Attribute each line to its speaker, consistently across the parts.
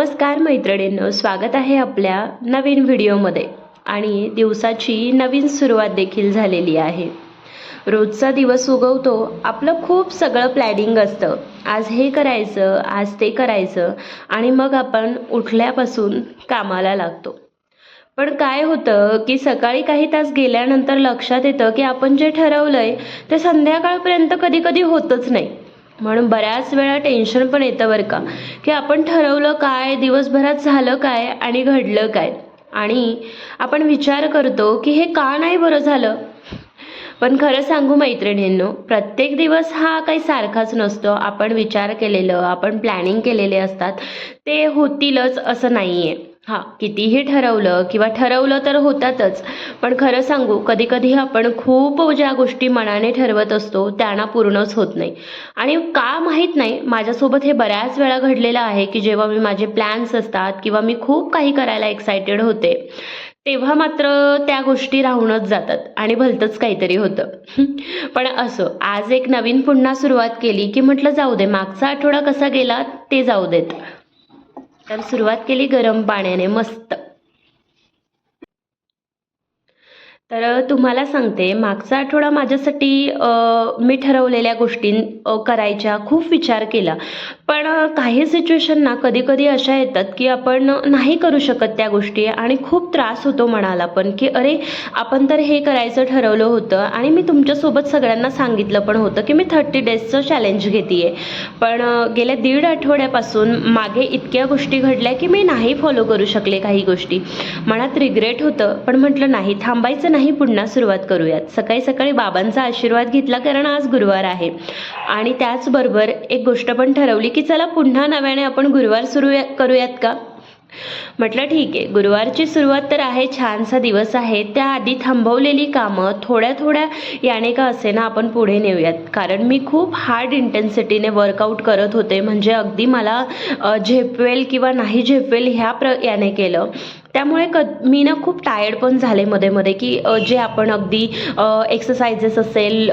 Speaker 1: नमस्कार मैत्रिणींनो स्वागत आहे आपल्या नवीन व्हिडिओमध्ये. आणि दिवसाची नवीन सुरुवात देखील झालेली आहे. रोजचा दिवस उगवतो आपलं खूप सगळं प्लॅनिंग असतं. आज हे करायचं आज ते करायचं आणि मग आपण उठल्यापासून कामाला लागतो. पण काय होतं की सकाळी काही तास गेल्यानंतर लक्षात येतं की आपण जे ठरवलंय ते संध्याकाळपर्यंत कधी कधी होतच नाही. म्हणून बऱ्याच वेळा टेन्शन पण येतं बरं का. की आपण ठरवलं काय दिवसभरात झालं काय आणि घडलं काय. आणि आपण विचार करतो की हे का नाही बरं झालं? पण खरं सांगू मैत्रिणींनो प्रत्येक दिवस हा काही सारखाच नसतो. आपण विचार केलेलं आपण प्लॅनिंग केलेले असतात. ते होतीलच असं नाही आहे हां कितीही ठरवलं किंवा ठरवलं तर होतातच. पण खरं सांगू कधी कधी आपण खूप ज्या गोष्टी मनाने ठरवत असतो त्यांना पूर्णच होत नाही. आणि का माहीत नाही माझ्यासोबत हे बऱ्याच वेळा घडलेलं आहे की जेव्हा मी माझे प्लॅन्स असतात किंवा मी खूप काही करायला एक्सायटेड होते तेव्हा मात्र त्या गोष्टी राहूनच जातात आणि भलतंच काहीतरी होतं. पण असं आज एक नवीन पुन्हा सुरुवात केली की म्हटलं जाऊ दे मागचा आठवडा कसा गेला ते जाऊ देत. तर सुरुवात केली गरम पाण्याने मस्त. तर तुम्हाला सांगते मागचा आठवडा माझ्यासाठी मी ठरवलेल्या गोष्टी करायच्या खूप विचार केला. पण काही सिच्युएशन ना कधी कधी अशा येतात की आपण नाही करू शकत त्या गोष्टी आणि खूप त्रास होतो मनाला पण की अरे आपण तर हे करायचं ठरवलं होतं आणि मी तुमच्यासोबत सगळ्यांना सांगितलं पण होतं की मी थर्टी डेजचं चॅलेंज घेते पण गेल्या दीड आठवड्यापासून मागे इतक्या गोष्टी घडल्या की मी नाही फॉलो करू शकले काही गोष्टी. मनात रिग्रेट होतं पण म्हटलं नाही थांबायचं नाही पुन्हा सुरुवात करूयात. सकाळी सकाळी बाबांचा आशीर्वाद घेतला कारण आज गुरुवार आहे. आणि त्याचबरोबर एक गोष्ट पण ठरवली की चला पुन्हा नव्याने आपण गुरुवार सुरू करूयात का? म्हटलं ठीक आहे. गुरुवारची सुरुवात तर आहे छानसा दिवस आहे. त्याआधी थांबवलेली कामं थोड्या थोड्या याने का असे ना आपण पुढे नेऊयात. कारण मी खूप हार्ड इंटेन्सिटीने वर्कआउट करत होते. म्हणजे अगदी मला झेपवेल किंवा नाही झेपवेल ह्या प्र याने केलं. त्यामुळे क मी ना खूप टायर्ड पण झाले मध्ये मध्ये की जे आपण अगदी एक्सरसाइजेस असेल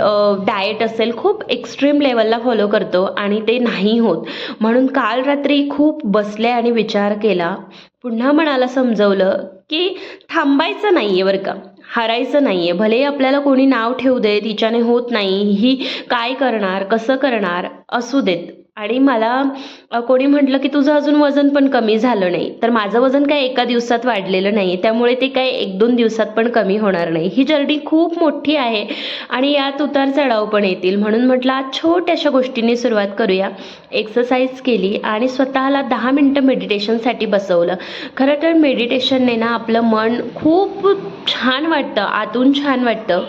Speaker 1: डाएट असेल खूप एक्स्ट्रीम लेवलला फॉलो करतो आणि ते नाही होत. म्हणून काल रात्री खूप बसले आणि विचार केला. पुन्हा मनाला समजवलं की थांबायचं नाही आहे बरं का. हारायचं नाही आहे भले आपल्याला कोणी नाव ठेवू दे तिच्याने होत नाही ही काय करणार कसं करणार असू देत. आणि मला कोणी म्हटलं की तुझं अजून वजन पण कमी झालं नाही. तर माझं वजन काय एका दिवसात वाढलेलं नाही. त्यामुळे ते काय एक दोन दिवसात पण कमी होणार नाही. ही जर्नी खूप मोठी आहे आणि यात उतार चढाव पण येतील. म्हणून म्हटलं आज छोट्याशा गोष्टींनी सुरुवात करूया. एक्सरसाइज केली आणि स्वतःला दहा मिनटं मेडिटेशनसाठी बसवलं. खरं तर मेडिटेशनने ना आपलं मन खूप छान वाटतं आतून छान वाटतं.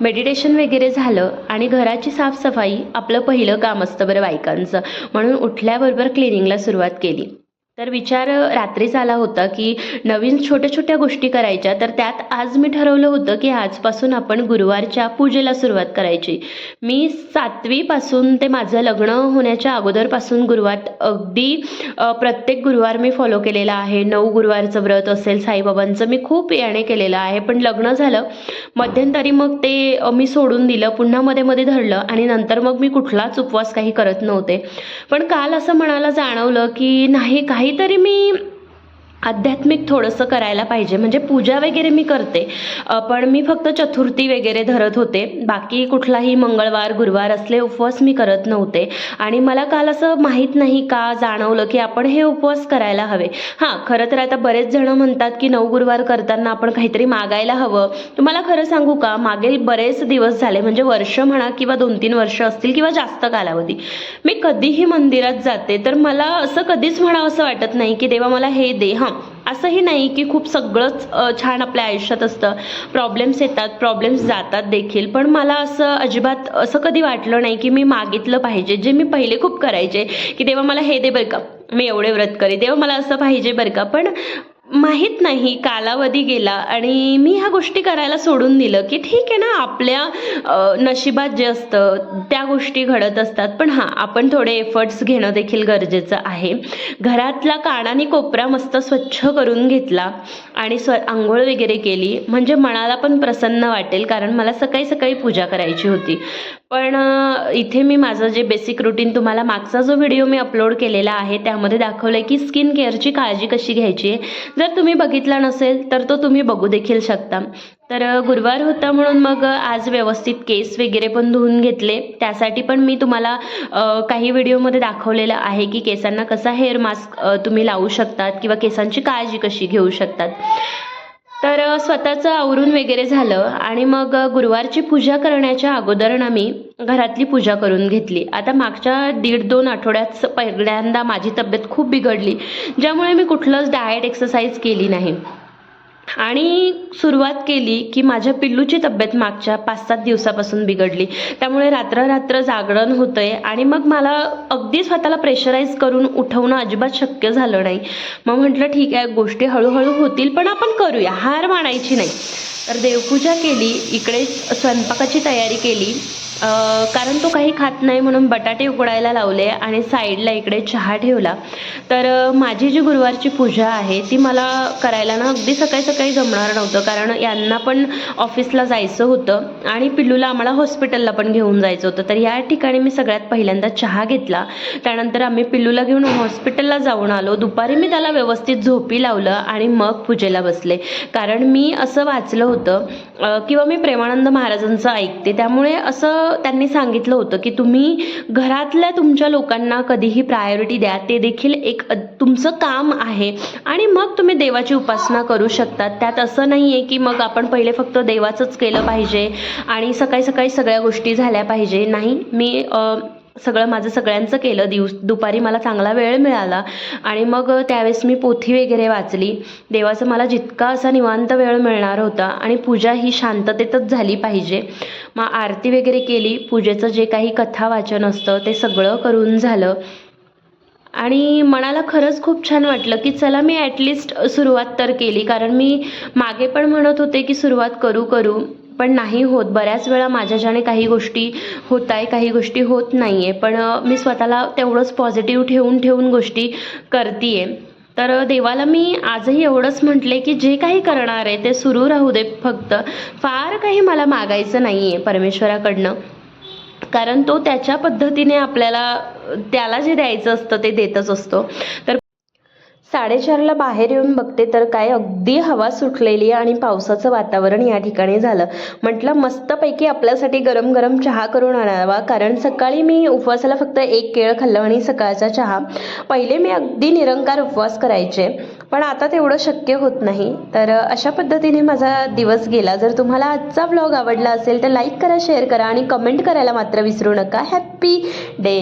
Speaker 1: मेडिटेशन वगैरे झालं आणि घराची साफसफाई आपलं पहिलं काम असतं बरं बायकांचं. म्हणून उठल्याबरोबर क्लिनिंगला सुरुवात केली. तर विचार रात्रीच आला होता की नवीन छोट्या छोट्या गोष्टी करायच्या. तर त्यात आज मी ठरवलं होतं की आजपासून आपण गुरुवारच्या पूजेला सुरुवात करायची. मी सातवीपासून ते माझं लग्न होण्याच्या अगोदरपासून गुरुवार अगदी प्रत्येक गुरुवार मी फॉलो केलेला आहे. नऊ गुरुवारचं व्रत असेल साईबाबांचं मी खूप याने केलेलं आहे. पण लग्न झालं मध्यंतरी मग ते मी सोडून दिलं पुन्हा मध्ये मध्ये धरलं आणि नंतर मग मी कुठलाच उपवास काही करत नव्हते. पण काल असं म्हणायला जाणवलं की नाही काही काहीतरी मी आध्यात्मिक थोडंसं करायला पाहिजे. म्हणजे पूजा वगैरे मी करते. पण मी फक्त चतुर्थी वगैरे धरत होते. बाकी कुठलाही मंगळवार गुरुवार असले उपवास मी करत नव्हते. आणि मला काल असं माहीत नाही का जाणवलं की आपण हे उपवास करायला हवे. हां खरं तर आता बरेच जण म्हणतात की नऊ गुरुवार करताना आपण काहीतरी मागायला हवं. तुम्हाला खरं सांगू का? मागील बरेच दिवस झाले. म्हणजे वर्ष म्हणा किंवा दोन तीन वर्ष असतील किंवा जास्त कालावधी. मी कधीही मंदिरात जाते. तर मला असं कधीच म्हणावं असं वाटत नाही की देवा मला हे दे. हां असंही नाही की खूप सगळंच छान आपल्या आयुष्यात असतं. प्रॉब्लेम्स येतात प्रॉब्लेम्स जातात देखील. पण मला असं अजिबात असं कधी वाटलं नाही की मी मागितलं पाहिजे. जे मी पहिले खूप करायचे की तेव्हा मला हे दे बरं का. मी एवढे व्रत करे तेव्हा मला असं पाहिजे बरं का. पण माहीत नाही कालावधी गेला आणि मी ह्या गोष्टी करायला सोडून दिलं की ठीक आहे ना आपल्या नशिबात जे असतं त्या गोष्टी घडत असतात. पण हां आपण थोडे एफर्ट्स घेणं देखील गरजेचं आहे. घरातला कानाने कोपरा मस्त स्वच्छ करून घेतला आणि स्व आंघोळ वगैरे केली. म्हणजे मनाला पण प्रसन्न वाटेल कारण मला सकाळी सकाळी पूजा करायची होती. पण इथे मी माझं जे बेसिक रुटीन तुम्हाला मागचा जो व्हिडिओ मी अपलोड केलेला आहे त्यामध्ये दाखवलं आहे की स्किन केअरची काळजी कशी घ्यायची आहे. जर तुम्ही बघितला नसेल तर तो तुम्ही बघू देखील शकता. तर गुरुवार होता म्हणून मग आज व्यवस्थित केस वगैरे पण धुवून घेतले. त्यासाठी पण मी तुम्हाला काही व्हिडिओमध्ये दाखवलेलं आहे की केसांना कसा हेअर मास्क तुम्ही लावू शकतात किंवा केसांची काळजी कशी घेऊ शकतात. तर स्वतःचं आवरून वगैरे झालं आणि मग गुरुवारची पूजा करण्याच्या अगोदर ना मी घरातली पूजा करून घेतली. आता मागच्या दीड दोन आठवड्यात पहिल्यांदा माझी तब्येत खूप बिघडली ज्यामुळे मी कुठलंच डाएट एक्सरसाइज केली नाही. आणि सुरुवात केली की माझ्या पिल्लूची तब्येत मागच्या पाच सात दिवसापासून बिघडली. त्यामुळे रात्र रात्र जागरण होतंय आणि मग मला अगदी स्वतःला प्रेशराईज करून उठवणं अजिबात शक्य झालं नाही. मग म्हटलं ठीक आहे गोष्टी हळूहळू होतील पण आपण करूया. हार मानायची नाही. तर देवपूजा केली इकडे स्वयंपाकाची तयारी केली. कारण तो काही खात नाही म्हणून बटाटे उकडायला लावले आणि साईडला इकडे चहा ठेवला. तर माझी जी गुरुवारची पूजा आहे ती मला करायला ना अगदी सकाळी सकाळी जमणार नव्हतं. कारण यांना पण ऑफिसला जायचं होतं आणि पिल्लूला आम्हाला हॉस्पिटलला पण घेऊन जायचं होतं. तर या ठिकाणी मी सगळ्यात पहिल्यांदा चहा घेतला. त्यानंतर आम्ही पिल्लूला घेऊन हॉस्पिटलला जाऊन आलो. दुपारी मी त्याला व्यवस्थित झोपी लावलं आणि मग पूजेला बसले. कारण मी असं वाचलं होतं किंवा मी प्रेमानंद महाराजांचं ऐकते. त्यामुळे असं त्यांनी सांगितलं होतं की तुम्ही घरातल्या तुमच्या लोकांना कधीही प्रायोरिटी द्या. ते देखील एक तुमचं काम आहे. आणि मग तुम्ही देवाची उपासना करू शकतात. त्यात असं नाही आहे की मग आपण पहिले फक्त देवाचंच केलं पाहिजे आणि सकाळी सकाळी सगळ्या गोष्टी झाल्या पाहिजे. नाही. मी सगळं माझं सगळ्यांचं केलं. दिवस दुपारी मला चांगला वेळ मिळाला. आणि मग त्यावेळेस मी पोथी वगैरे वाचली. देवाचं मला जितका असा निवांत वेळ मिळणार होता आणि पूजा ही शांततेतच झाली पाहिजे. मग आरती वगैरे केली. पूजेचं जे काही कथा वाचन असतं ते सगळं करून झालं. आणि मनाला खरंच खूप छान वाटलं की चला मी ॲटलिस्ट सुरुवात तर केली. कारण मी मागे पण म्हणत होते की सुरुवात करू करू. पण नाही होत. बऱ्याच वेळा माझ्याच्याने काही गोष्टी होत आहे काही गोष्टी होत नाही आहे पण मी स्वतःला तेवढंच पॉझिटिव्ह ठेवून ठेवून गोष्टी करते तर देवाला मी आजही एवढंच म्हटले की जे काही करणार आहे ते सुरू राहू दे फक्त. फार काही मला मागायचं नाही आहे परमेश्वराकडनं. कारण तो त्याच्या पद्धतीने आपल्याला त्याला जे द्यायचं असतं ते देतच असतो. तर साडेचारला बाहेर येऊन बघते तर काय अगदी हवा सुटलेली आणि पावसाचं वातावरण या ठिकाणी झालं. म्हटलं मस्तपैकी आपल्यासाठी गरम गरम चहा करून आणावा. कारण सकाळी मी उपवासाला फक्त एक केळ खाल्लं आणि सकाळचा चहा. पहिले मी अगदी निरंकार उपवास करायचे. पण आता तेवढं शक्य होत नाही. तर अशा पद्धतीने माझा दिवस गेला. जर तुम्हाला आजचा ब्लॉग आवडला असेल तर लाईक करा शेअर करा आणि कमेंट करायला मात्र विसरू नका. Happy day